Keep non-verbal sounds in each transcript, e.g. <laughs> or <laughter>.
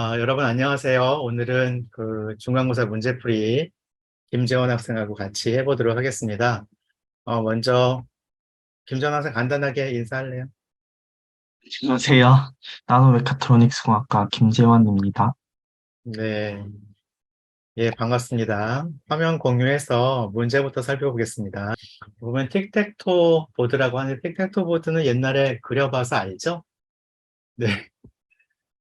아, 여러분 안녕하세요. 오늘은 그 중간고사 문제풀이 김재원 학생하고 같이 해보도록 하겠습니다. 어, 먼저 김재원 학생 간단하게 인사할래요? 안녕하세요. 나노 메카트로닉스 공학과 김재환입니다. 네. 예, 반갑습니다. 화면 공유해서 문제부터 살펴보겠습니다. 보면 틱택토 보드라고 하는데 틱택토 보드는 옛날에 그려봐서 알죠? 네.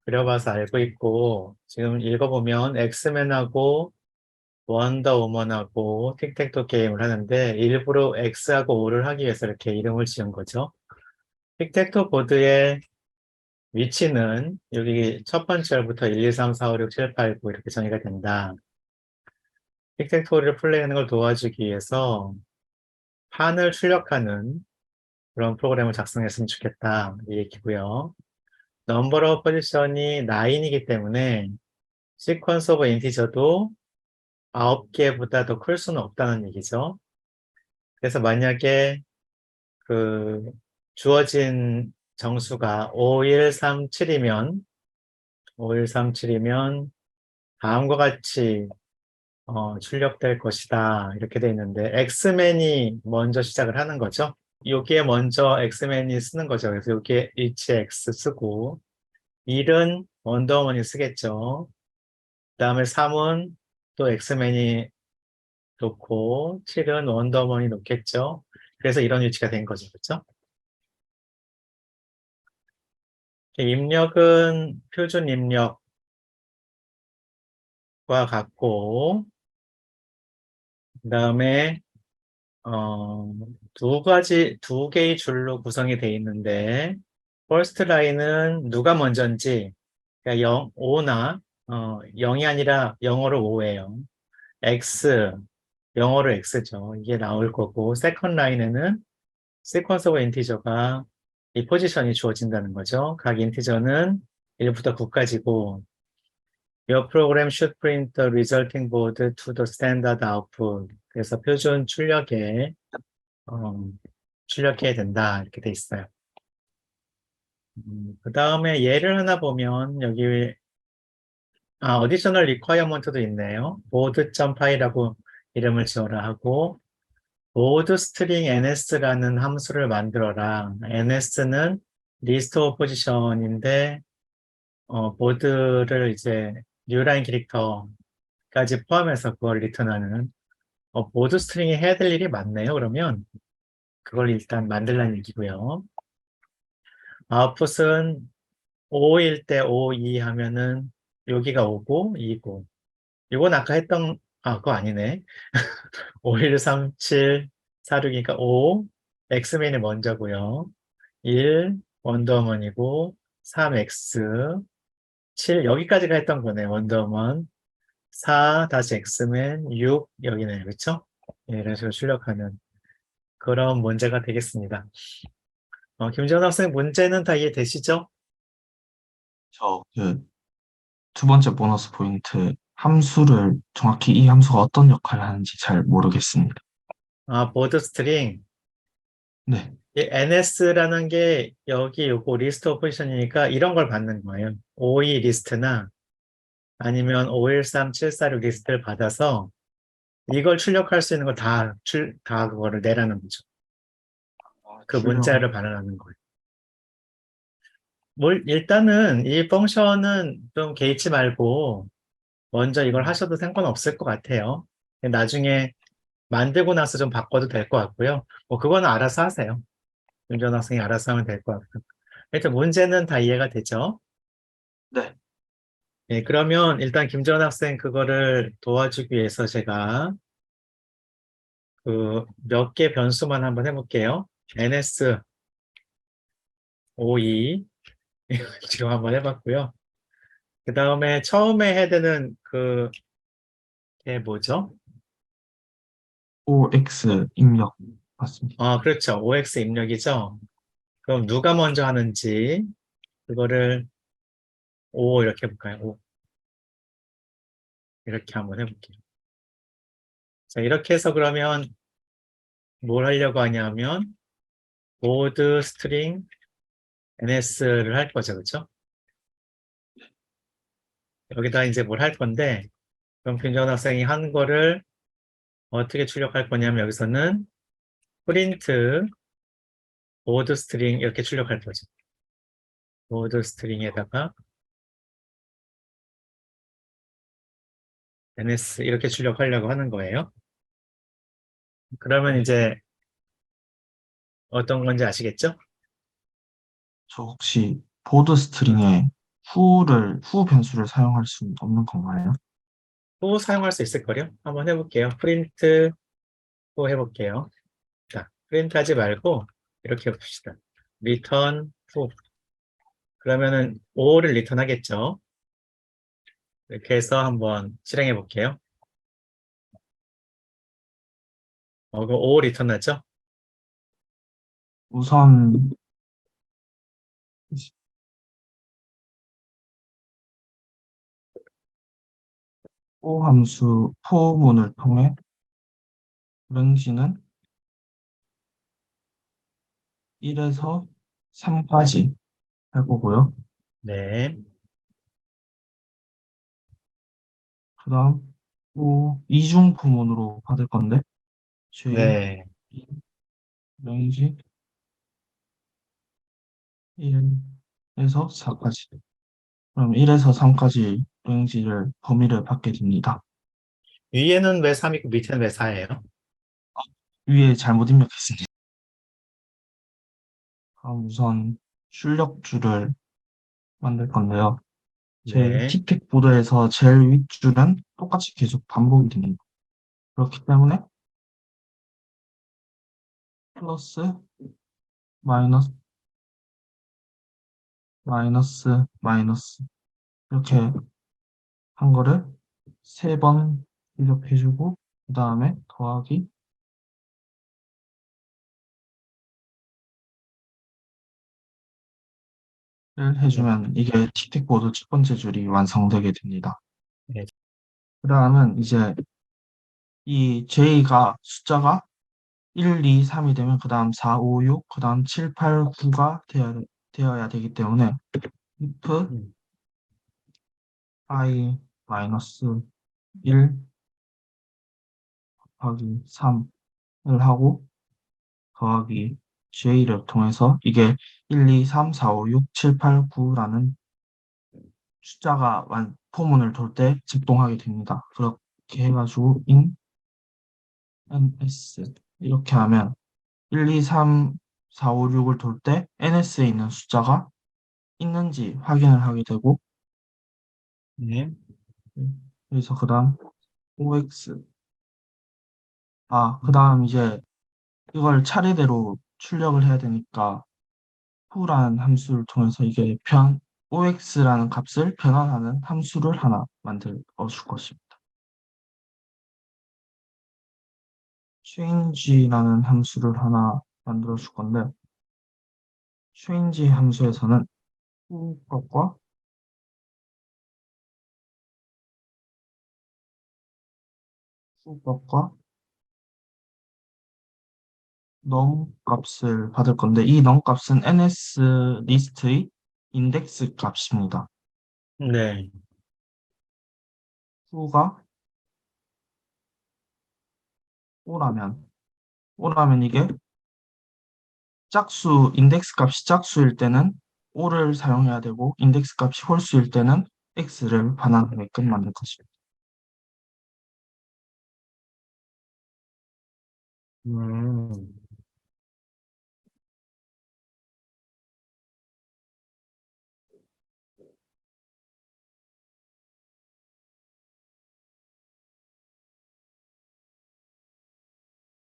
그려봐서 알고 있고 지금 읽어보면 엑스맨하고 원더우먼하고 틱택토 게임을 하는데 일부러 X하고 O를 하기 위해서 이렇게 이름을 지은 거죠. 틱택토 보드의 위치는 여기 첫 번째 열부터 1, 2, 3, 4, 5, 6, 7, 8, 9 이렇게 정의가 된다. 틱택토를 플레이하는 걸 도와주기 위해서 판을 출력하는 그런 프로그램을 작성했으면 좋겠다. 이 얘기고요. 넘버 오브 포지션이 9이기 때문에 시퀀스 오브 인티저도 9개보다 더 클 수는 없다는 얘기죠. 그래서 만약에 그 주어진 정수가 5137이면 5137이면 다음과 같이 어, 출력될 것이다 이렇게 돼 있는데 엑스맨이 먼저 시작을 하는 거죠. 여기에 먼저 엑스맨이 쓰는 거죠. 그래서 여기에 HX 쓰고 1은 원더우먼이 쓰겠죠. 그 다음에 3은 또 엑스맨이 놓고 7은 원더우먼이 놓겠죠. 그래서 이런 위치가 된 거죠. 그렇죠? 입력은 표준 입력과 같고 그 다음에 어, 두 가지, 두 개의 줄로 구성이 되어 있는데, first line은 누가 먼저인지, 그러니까 0, 5나, 어, 0이 아니라 영어로 5예요. x, 영어로 x죠. 이게 나올 거고, second line에는 sequence of integer가 이 포지션이 주어진다는 거죠. 각 인티저는 1부터 9까지고, Your program should print the resulting board to the standard output. 그래서 표준 출력에 어, 출력해야 된다 이렇게 돼 있어요. 음, 그 다음에 예를 하나 보면 여기 아 어디셔널 리퀘어먼트도 있네요. board.py라고 이름을 지어라 하고 board string ns라는 함수를 만들어라. ns는 list of position인데 어, 보드를 이제 뉴라인 캐릭터까지 포함해서 그걸 리턴하는 어, 보드 스트링이 해야 될 일이 많네요. 그러면 그걸 일단 만들라는 얘기고요. 아웃풋은 5일 때 5, 2 하면은 여기가 5고 2고 이건 아까 했던 아 그거 아니네. 5, 1, 3, 7, 4, 6이니까 5 엑스맨이 먼저고요. 1 원더우먼이고 3x 7 여기까지가 했던 거네 원더우먼 4 다시 엑스맨 6 여기네요 그렇죠? 이런 식으로 출력하는 그런 문제가 되겠습니다 어, 김재원 학생 문제는 다 이해되시죠? 저그두 번째 보너스 포인트 함수를 정확히 이 함수가 어떤 역할을 하는지 잘 모르겠습니다. 아 보드 스트링 네, 이 NS라는 게 여기 요거 리스트 오브 포지션이니까 이런 걸 받는 거예요 52 리스트나 아니면 513746 리스트를 받아서 이걸 출력할 수 있는 걸 다 출, 다 그거를 내라는 거죠. 그 문자를 반환하는 거예요. 뭘, 일단은 이 펑션은 좀 개의치 말고 먼저 이걸 하셔도 상관없을 것 같아요. 나중에 만들고 나서 좀 바꿔도 될 것 같고요. 뭐 그거는 알아서 하세요. 윤전 학생이 알아서 하면 될 것 같고. 하여튼 문제는 다 이해가 되죠? 네, 네, 그러면 일단 김전 학생 그거를 도와주기 위해서 제가 그 몇 개 변수만 한번 해볼게요. ns 52 지금 한번 해봤고요. 그 다음에 처음에 해야 되는 그, 게 뭐죠? OX 입력 맞습니다. 아, 그렇죠. OX 입력이죠. 그럼 누가 먼저 하는지 그거를 O 이렇게 해볼까요? O. 이렇게 한번 해볼게요. 자, 이렇게 해서 그러면 뭘 하려고 하냐면 보드 스트링 ns를 할 거죠, 그렇죠? 여기다 이제 뭘 할 건데, 그럼 김정은 학생이 한 거를 어떻게 출력할 거냐면 여기서는 프린트 보드 스트링 이렇게 출력할 거죠. 보드 스트링에다가 ns 이렇게 출력하려고 하는 거예요. 그러면 이제 어떤 건지 아시겠죠? 저 혹시 보드 스트링에 후를, 후 변수를 사용할 수 없는 건가요? 또 사용할 수 있을 거요 한번 해볼게요. 프린트 또 해볼게요. 자, 프린트 하지 말고 이렇게 봅시다. return 후. 그러면은 5를 리턴 하겠죠. 이렇게 해서 한번 실행해 볼게요. 어, 그 5 리턴 하죠? 우선 포 함수 포문을 통해 랭지는 1에서 3까지 해보고요. 네. 그 다음 또 이중 포문으로 받을 건데 j 네. 랭지 1에서 4까지 그럼 1에서 3까지 랭지를 범위를 받게 됩니다. 위에는 왜 3이고 밑에는 왜 4예요? 위에 잘못 입력했습니다. 그럼 우선 출력줄을 만들 건데요. 제 네. 티켓 보드에서 제일 윗줄은 똑같이 계속 반복이 됩니다. 그렇기 때문에 플러스 마이너스 마이너스 마이너스 이렇게 한 거를 세 번 입력해주고 그 다음에 더하기 를 해주면 이게 티켓보드 첫 번째 줄이 완성되게 됩니다. 네. 그 다음은 이제 이 J가 숫자가 1, 2, 3이 되면 그 다음 4, 5, 6, 그 다음 7, 8, 9가 되어야, 되어야 되기 때문에 if 음. i 마이너스 1 곱하기 3을 하고 더하기 j를 통해서 이게 1, 2, 3, 4, 5, 6, 7, 8, 9라는 숫자가 완, 포문을 돌때 작동하게 됩니다. 그렇게 해가지고 in ns 이렇게 하면 1, 2, 3, 4, 5, 6을 돌 때 ns에 있는 숫자가 있는지 확인을 하게 되고 네. 그래서 그 다음 OX 아, 그 다음 이제 이걸 차례대로 출력을 해야 되니까 후라는 함수를 통해서 이게 변 OX라는 값을 변환하는 함수를 하나 만들어 줄 것입니다. change라는 함수를 하나 만들어 줄 건데 change 함수에서는 후 값과 후 값과 num 값을 받을 건데 이 num 값은 ns 리스트의 인덱스 값입니다. 네. 후가 오라면 오라면 이게 짝수 인덱스 값이 짝수일 때는 오를 사용해야 되고 인덱스 값이 홀수일 때는 x를 반환하게끔 만들 것입니다. 음.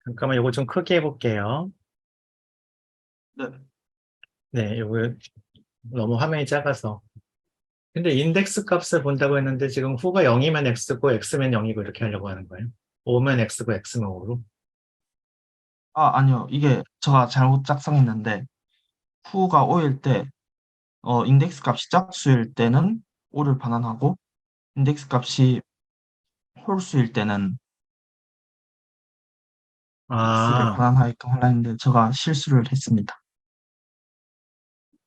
잠깐만 이거 좀 크게 해볼게요. 네, 네, 이거 너무 화면이 작아서. 근데 인덱스 값을 본다고 했는데 지금 후가 0이면 x고 x면 0이고 이렇게 하려고 하는 거예요. 5면 x고 x면 5로. 아 아니요 이게 제가 잘못 작성했는데 후가 5일 때 어, 인덱스 값이 짝수일 때는 5를 반환하고 인덱스 값이 홀수일 때는 X를 아. 반환하이통 하라 했는데 제가 실수를 했습니다.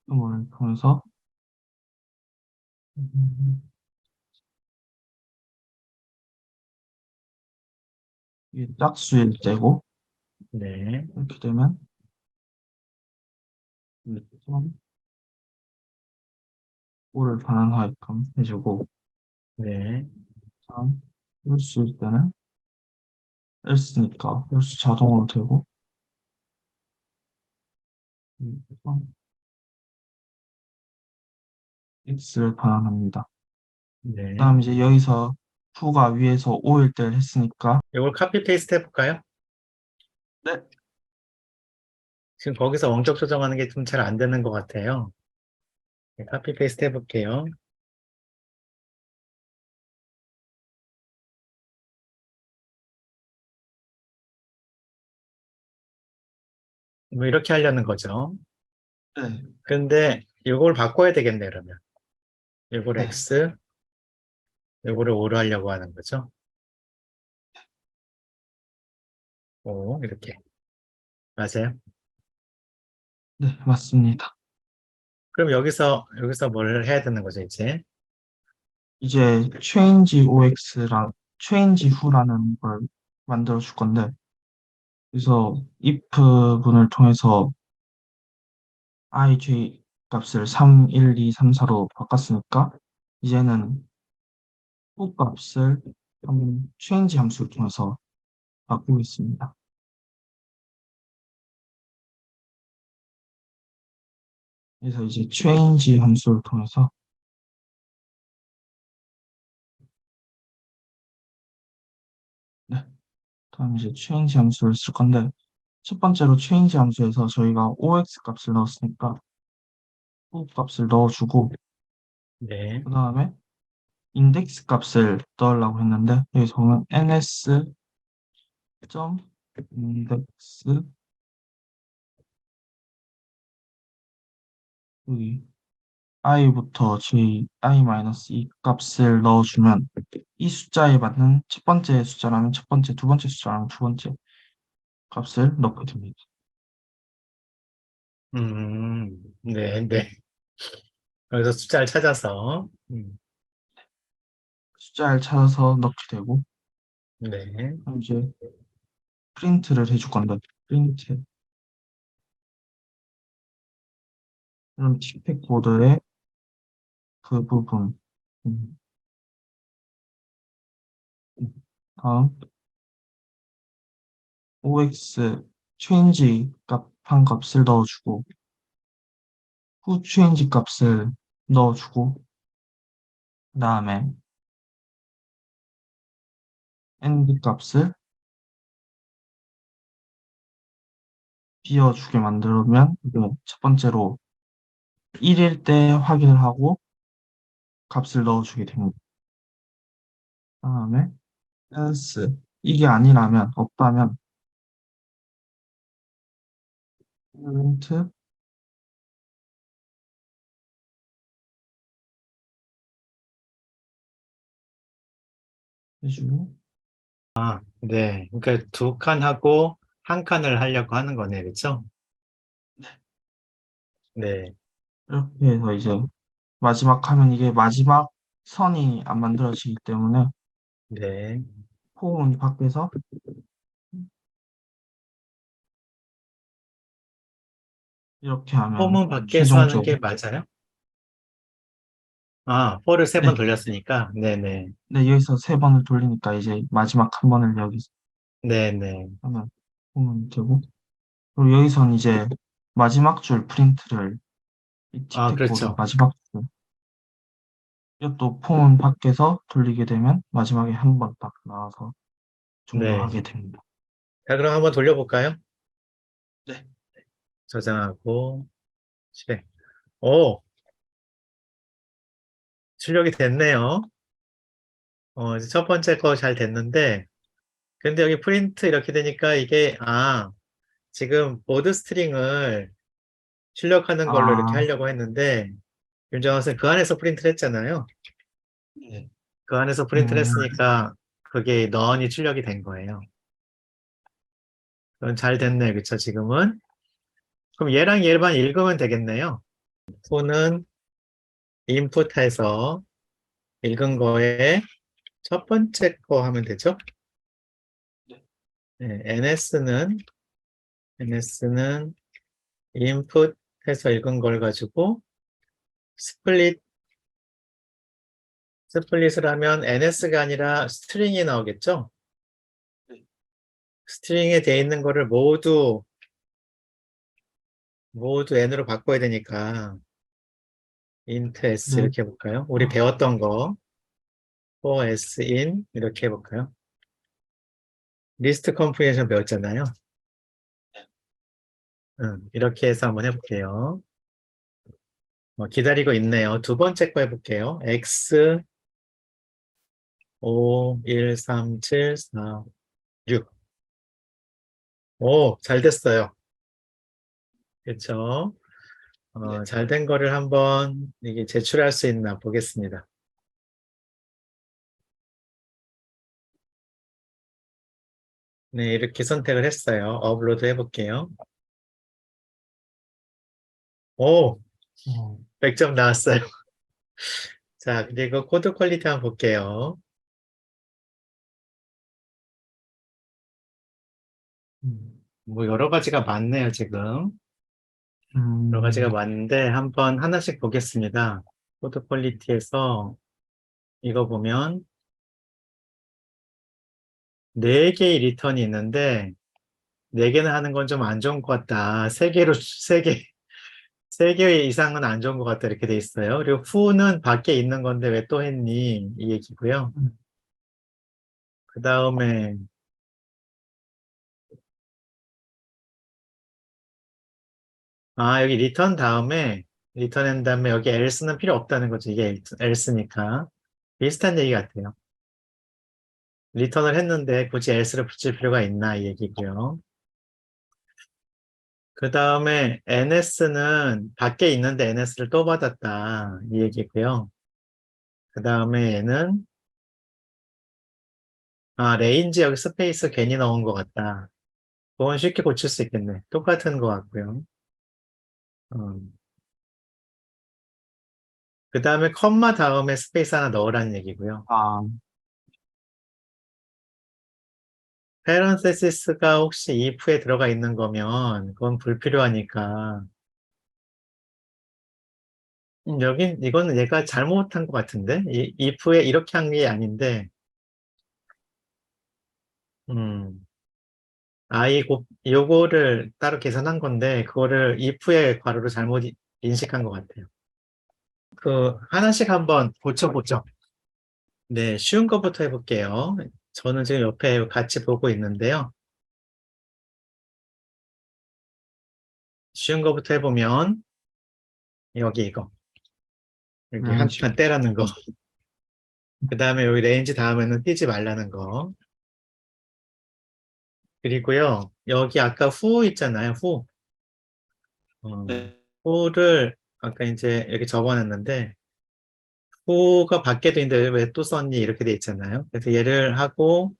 이거를 보면서 이게 짝수일 때고 네. 이렇게 되면 음. 오를 반환하게끔 해주고 네. 3, 수일 때는 else니까 홀수 자동으로 되고 점 x를 반환합니다. 네. 그다음 이제 여기서 후가 위에서 5일 때를 했으니까 이걸 카피 페이스트 해볼까요? 네. 지금 거기서 원격 조정하는 게 좀 잘 안 되는 것 같아요. 네, 카피 페이스트 해볼게요. 뭐 이렇게 하려는 거죠. 네. 근데 이걸 바꿔야 되겠네 그러면. 이걸 네. X, 이거를 5로 하려고 하는 거죠. 5 이렇게. 맞아요? 네, 맞습니다. 그럼 여기서 여기서 뭘 해야 되는 거죠 이제? 이제 change OX랑 change who라는 걸 만들어 줄 건데, 그래서 if 문을 통해서 ij 값을 3, 1, 2, 3, 4로 바꿨으니까, 이제는 who 값을 한번 change 함수를 통해서 바꾸겠습니다. 그래서 이제 change 함수를 통해서 다음 이제 change 함수를 쓸 건데, 첫 번째로 change 함수에서 저희가 OX 값을 넣었으니까, who 값을 넣어주고, 네, 그 다음에 인덱스 값을 넣으려고 했는데, 여기서 보면 ns 점 인덱스 여기 i부터 j, i-2 값을 넣어주면 이 숫자에 맞는 첫 번째 숫자라면 첫 번째, 두 번째 숫자라면 두 번째 값을 넣게 됩니다. 음, 네, 네. 여기서 숫자를 찾아서, 음, 숫자를 찾아서 넣게 되고 네, 이제 프린트를 해줄 건데 프린트 그럼 티팩 보드의 그 부분. 음. 다음. OX change 값 한 값을 넣어주고 후 change 값을 넣어주고 그 다음에 end 값을 비워주게 만들면 첫 번째로 1일 때 확인을 하고 값을 넣어주게 됩니다. 그 다음에 else 이게 아니라면 없다면 print 해주고 네. 그러니까 두 칸 하고 한 칸을 하려고 하는 거네, 그렇죠? 네, 이렇게 해서 이제 마지막 하면 이게 마지막 선이 안 만들어지기 때문에 네. 폼은 밖에서 이렇게 하면 폼은 밖에서 하는 게 맞아요? 아, for를 세 번 네. 돌렸으니까, 네네, 네, 여기서 세 번을 돌리니까 이제 마지막 한 번을 여기서 네네. 하면 폼은 되고 그리고 여기선 이제 마지막 줄 프린트를 이 아, 보드 그렇죠. 마지막 줄 이것도 폼은 밖에서 돌리게 되면 마지막에 한 번 딱 나와서 종료하게 됩니다. 자, 그럼 한번 돌려볼까요? 네. 저장하고, 실행. 오! 출력이 됐네요. 어, 이제 첫 번째 거 잘 됐는데, 근데 여기 프린트 이렇게 되니까 이게, 아, 지금 보드 스트링을 출력하는 걸로 이렇게 아. 하려고 했는데, 윤정원 선생님 그 안에서 프린트를 했잖아요. 네. 그 안에서 프린트를 음. 했으니까 그게 넌이 출력이 된 거예요. 그건 잘 됐네, 그쵸, 지금은? 그럼 얘랑 얘만 읽으면 되겠네요. 폰은 인풋해서 읽은 거에 첫 번째 거 하면 되죠? 네, NS는 NS는 input 해서 읽은 걸 가지고 스플릿 스플릿을 하면 NS가 아니라 스트링이 나오겠죠? 네. 스트링에 돼 있는 거를 모두 모두 n으로 바꿔야 되니까 int s 네. 이렇게 해볼까요? 우리 아. 배웠던 거 for s in 이렇게 해볼까요? 리스트 컴프리hen션 배웠잖아요. 음, 이렇게 해서 한번 해볼게요. 어, 기다리고 있네요. 두 번째 거 해볼게요. x 5, 1, 3, 7, 4, 6. 오, 잘 됐어요. 그렇죠? 어, 네. 잘된 거를 한번 이게 제출할 수 있나 보겠습니다. 네, 이렇게 선택을 했어요. 업로드 해볼게요. 오, 어, 100점 나왔어요. <laughs> 자, 그리고 코드 퀄리티 한번 볼게요. 음, 뭐 여러 가지가 많네요, 지금. 음, 여러 가지가 많은데 한번 하나씩 보겠습니다. 코드 퀄리티에서 이거 보면 네 개의 리턴이 있는데 네 개는 하는 건 좀 안 좋은 것 같다. 세 개로 세 개, 세 개 이상은 안 좋은 것 같다 이렇게 돼 있어요. 그리고 후는 밖에 있는 건데 왜 또 했니 이 얘기고요. 음. 그 다음에 아 여기 리턴 다음에 리턴 한 다음에 여기 else는 필요 없다는 거죠. 이게 else니까 비슷한 얘기 같아요. 리턴을 했는데 굳이 else를 붙일 필요가 있나 이 얘기고요. 그 다음에 ns는 밖에 있는데 ns를 또 받았다 이 얘기고요. 그 다음에 얘는 아 레인지 여기 스페이스 괜히 넣은 것 같다. 그건 쉽게 고칠 수 있겠네. 똑같은 것 같고요. 음. 그 다음에 컴마 다음에 스페이스 하나 넣으라는 얘기고요. 아, parenthesis가 혹시 if에 들어가 있는 거면 그건 불필요하니까 음, 여긴 이거는 얘가 잘못한 것 같은데 이 if에 이렇게 한 게 아닌데 음 i 곱 요거를 따로 계산한 건데 그거를 if의 괄호로 잘못 이- 인식한 것 같아요. 그 하나씩 한번 고쳐보죠. 네, 쉬운 것부터 해볼게요. 저는 지금 옆에 같이 보고 있는데요. 쉬운 것부터 해보면 여기 이거 여기 음, 한칸 떼라는 거. <laughs> 그 다음에 여기 레인지 다음에는 띄지 말라는 거. 그리고요 여기 아까 후 있잖아요. 후. 어, 네. 후를 아까 이제 이렇게 적어놨는데 후가 밖에도 있는데 왜 또 썼니 이렇게 돼 있잖아요. 그래서 얘를 하고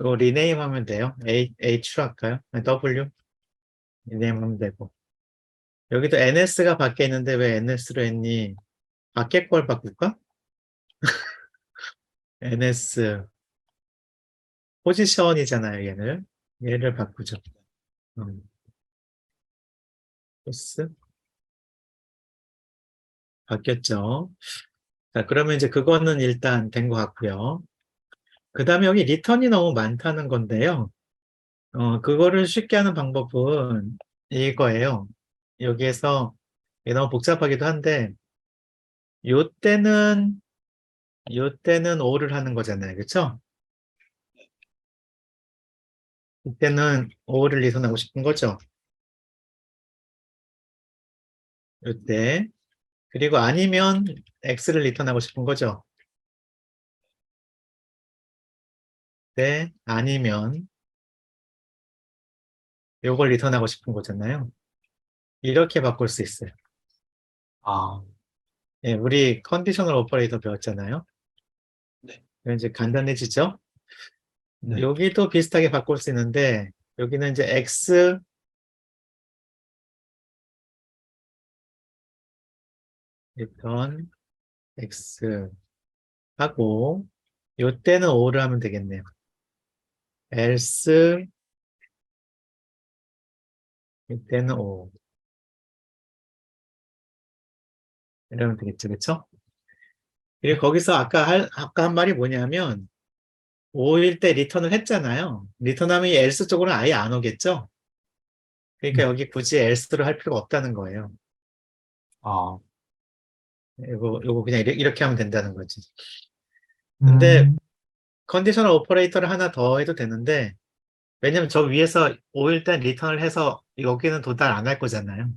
이거 리네임 하면 돼요. A, H로 할까요? W 리네임 하면 되고 여기도 NS가 밖에 있는데 왜 NS로 했니? 밖에 걸 바꿀까? <laughs> NS 포지션이잖아요. 얘를 얘를 바꾸죠. 음. 바뀌었죠. 자, 그러면 이제 그거는 일단 된 것 같고요. 그 다음에 여기 리턴이 너무 많다는 건데요. 어, 그거를 쉽게 하는 방법은 이거예요. 여기에서 너무 복잡하기도 한데, 요 때는, 요 때는 5를 하는 거잖아요. 그쵸? 이때는 5를 리턴하고 싶은 거죠. 요때. 그리고 아니면 X를 리턴하고 싶은 거죠. 네, 아니면 요걸 리턴하고 싶은 거잖아요. 이렇게 바꿀 수 있어요. 아, 예, 우리 컨디셔널 오퍼레이터 배웠잖아요. 네. 이제 간단해지죠? 네. 여기도 비슷하게 바꿀 수 있는데, 여기는 이제 X, 리턴, X 하고, 요 때는 5를 하면 되겠네요. else 이때는 O 이러면 되겠죠, 그쵸? 그리고 거기서 아까 할, 아까 한 말이 뭐냐면 5일 때 리턴을 했잖아요. 리턴하면 이 else 쪽으로는 아예 안 오겠죠? 그러니까 음. 여기 굳이 else를 할 필요가 없다는 거예요. 아, 이거, 이거 그냥 이렇게, 하면 된다는 거지. 근데 음, 컨디셔널 오퍼레이터를 하나 더 해도 되는데, 왜냐면 저 위에서 5일 때 리턴을 해서 여기는 도달 안 할 거잖아요.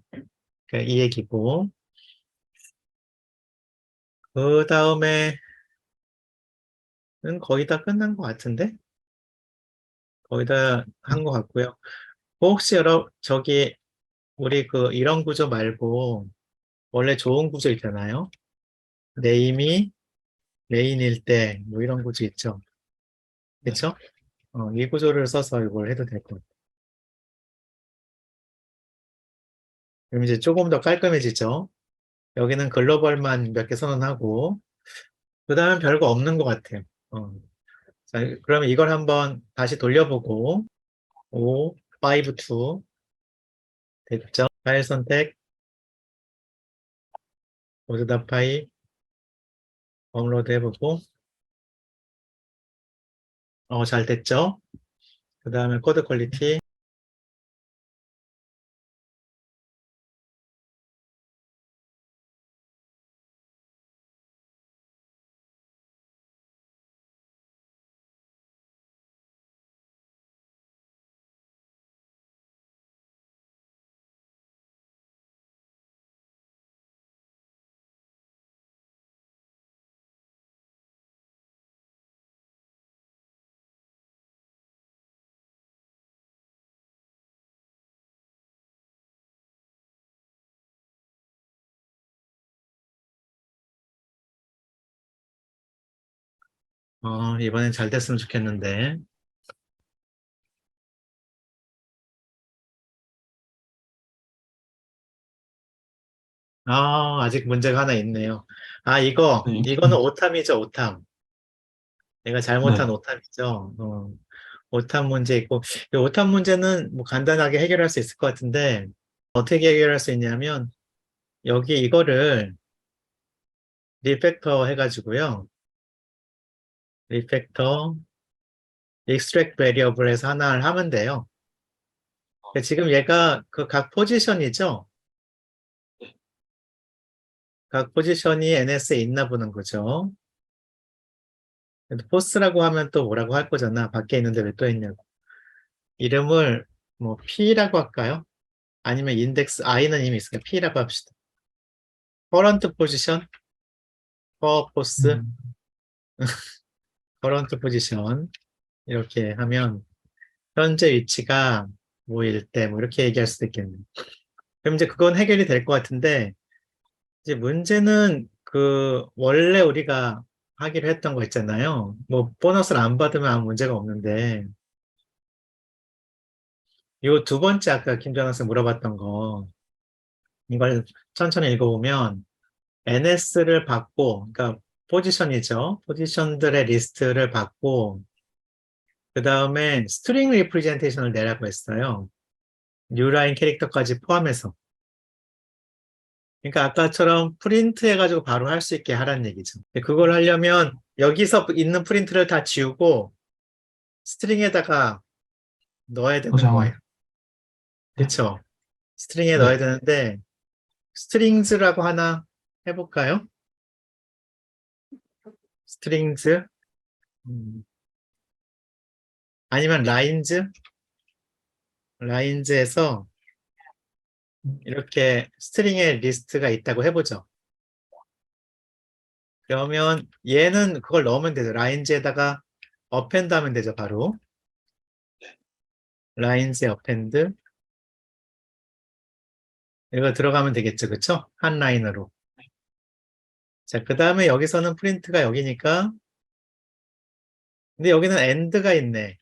그러니까 이 얘기고. 그 다음에는 거의 다 끝난 것 같은데? 거의 다 한 것 같고요. 혹시 여러, 저기, 우리 그 이런 구조 말고, 원래 좋은 구조 있잖아요. 네임이 메인일 때, 뭐 이런 구조 있죠. 그쵸? 어, 이 구조를 써서 이걸 해도 될것 같아요. 그럼 이제 조금 더 깔끔해지죠? 여기는 글로벌만 몇 개 선언하고, 그 다음은 별거 없는 것 같아요. 어. 자, 그러면 이걸 한번 다시 돌려보고, 5, 5, 2, 됐죠? 파일 선택, 모두 다 파일, 업로드 해보고, 어, 잘 됐죠? 그 다음에 코드 퀄리티, 어, 이번엔 잘 됐으면 좋겠는데. 아, 아직 문제가 하나 있네요. 아, 이거, 네. 이거는 오탐이죠, 오탐. 내가 잘못한 네. 오탐이죠. 어, 오탐 문제 있고, 이 오탐 문제는 뭐 간단하게 해결할 수 있을 것 같은데, 어떻게 해결할 수 있냐면, 여기 이거를 리팩터 해가지고요. 리팩터, extract variable에서 하나를 하면 돼요. 그러니까 지금 얘가 그 각 포지션이죠? 각 포지션이 NS에 있나 보는 거죠. 포스라고 하면 또 뭐라고 할 거잖아. 밖에 있는데 왜 또 있냐고. 이름을 뭐 P라고 할까요? 아니면 인덱스 I는 이미 있으니까 P라고 합시다. current position, for post, 음, <laughs> current position 이렇게 하면 현재 위치가 뭐일 때 뭐 이렇게 얘기할 수도 있겠네. 그럼 이제 그건 해결이 될 것 같은데 이제 문제는 그 원래 우리가 하기로 했던 거 있잖아요. 뭐 보너스를 안 받으면 아무 문제가 없는데 요 두 번째 아까 김정환 학생 물어봤던 거 이걸 천천히 읽어보면 NS를 받고 그러니까 포지션이죠. 포지션들의 리스트를 받고 그 다음에 스트링 리프레젠테이션을 내라고 했어요. 뉴라인 캐릭터까지 포함해서. 그러니까 아까처럼 프린트 해가지고 바로 할 수 있게 하라는 얘기죠. 그걸 하려면 여기서 있는 프린트를 다 지우고 스트링에다가 넣어야 되는 저장을. 거예요. 그쵸? 스트링에 네. 넣어야 되는데 스트링즈라고 하나 해볼까요? 스트링즈 음. 아니면 라인즈 라인즈에서 이렇게 스트링의 리스트가 있다고 해보죠. 그러면 얘는 그걸 넣으면 되죠. 라인즈에다가 어펜드 하면 되죠, 바로. 라인즈에 어펜드. 이거 들어가면 되겠죠, 그쵸? 한 라인으로. 자, 그 다음에 여기서는 프린트가 여기니까. 근데 여기는 end가 있네.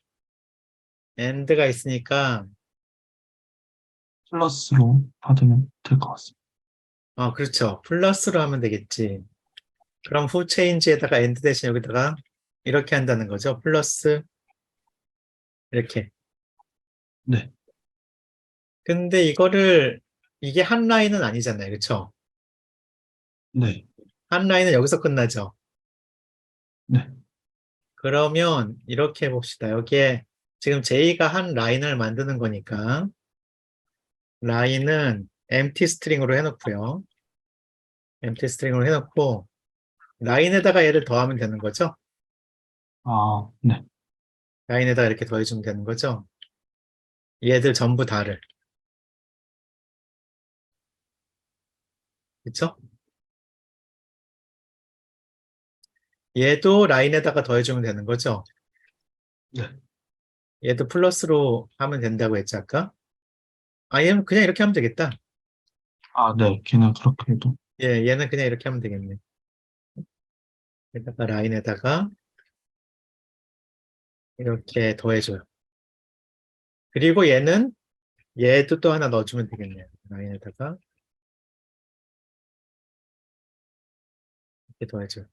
end가 있으니까, 플러스로 받으면 될 것 같습니다. 아, 그렇죠. 플러스로 하면 되겠지. 그럼 후 체인지에다가 end 대신 여기다가 이렇게 한다는 거죠. 플러스 이렇게. 네. 근데 이거를 이게 한 라인은 아니잖아요. 그쵸? 네. 한 라인은 여기서 끝나죠. 네. 그러면 이렇게 해봅시다. 여기에 지금 J가 한 라인을 만드는 거니까 라인은 empty string으로 해놓고요. empty string으로 해놓고 라인에다가 얘를 더하면 되는 거죠. 아, 네. 라인에다가 이렇게 더해주면 되는 거죠. 얘들 전부 다를. 그쵸? 얘도 라인에다가 더해주면 되는 거죠. 네. 얘도 플러스로 하면 된다고 했지 아까? 아 얘는 그냥 이렇게 하면 되겠다. 아, 네. 걔는 그렇게 해도. 예, 얘는 그냥 이렇게 하면 되겠네. 여기다가 라인에다가 이렇게 더해줘요. 그리고 얘는 얘도 또 하나 넣어주면 되겠네요. 라인에다가 이렇게 더해줘요.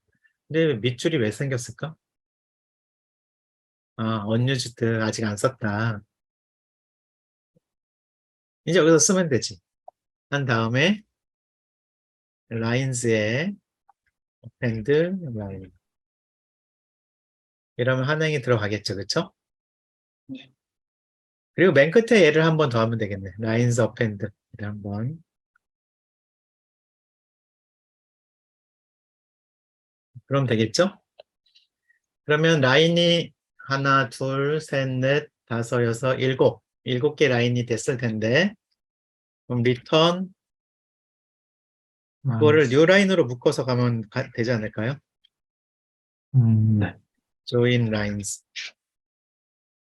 근데 밑줄이 왜 생겼을까? 아, unused 아직 안 썼다. 이제 여기서 쓰면 되지. 한 다음에 lines에 append line 이러면 한 행이 들어가겠죠, 그쵸? 네. 그리고 맨 끝에 얘를 한 번 더 하면 되겠네. lines append 를 한번 그럼 되겠죠? 그러면 라인이 하나, 둘, 셋, 넷, 다섯, 여섯, 일곱 일곱 개 라인이 됐을 텐데 그럼 return 그거를 new 라인으로 묶어서 가면 가- 되지 않을까요? 음, 네. join lines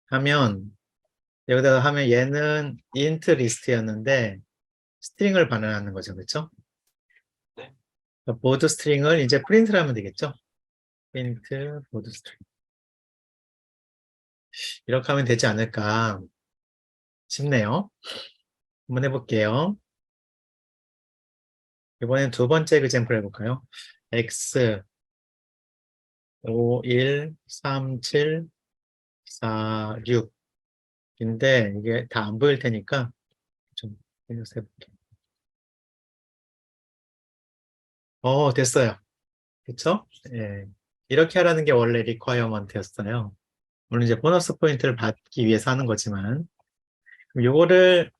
하면 여기다가 하면 얘는 int list였는데 스트링을 반환하는 거죠, 그렇죠? 네. 보드 스트링을 이제 프린트를 하면 되겠죠? print 보드 스트링 이렇게 하면 되지 않을까 싶네요. 한번 해볼게요. 이번엔 두 번째 example 해볼까요? x 5, 1, 3, 7, 4, 6 인데 이게 다 안 보일 테니까 좀 해볼게요. 어, 됐어요. 그쵸? 예. 이렇게 하라는 게 원래 리퀘어먼트였어요. 물론 이제 보너스 포인트를 받기 위해서 하는 거지만 요거를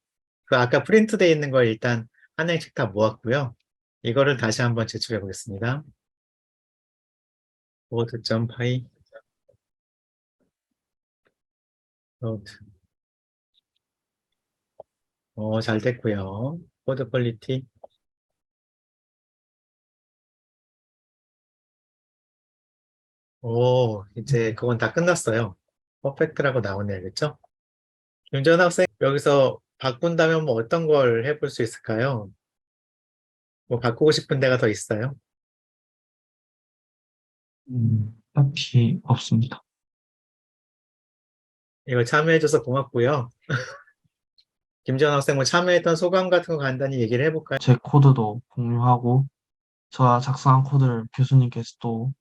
그 아까 프린트되어 있는 걸 일단 한 행씩 다 모았고요. 이거를 다시 한번 제출해 보겠습니다. 보드.py 로드 어, 잘 됐고요. 코드 퀄리티 오, 이제 그건 다 끝났어요. 퍼펙트라고 나오네요. 그렇죠? 윤전 학생 여기서 바꾼다면 뭐 어떤 걸 해볼 수 있을까요? 뭐 바꾸고 싶은 데가 더 있어요? 음, 딱히 없습니다. 이거 참여해줘서 고맙고요. 김전 학생 뭐 참여했던 소감 같은 거 간단히 얘기를 해볼까요? 제 코드도 공유하고, 제가 작성한 코드를 교수님께서 또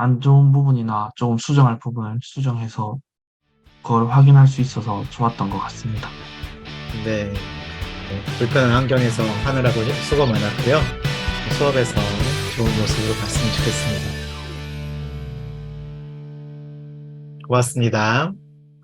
안 좋은 부분이나 조금 수정할 부분을 수정해서 그걸 확인할 수 있어서 좋았던 것 같습니다. 네. 네, 불편한 환경에서 하느라고 수고 많았고요. 수업에서 좋은 모습으로 봤으면 좋겠습니다. 고맙습니다.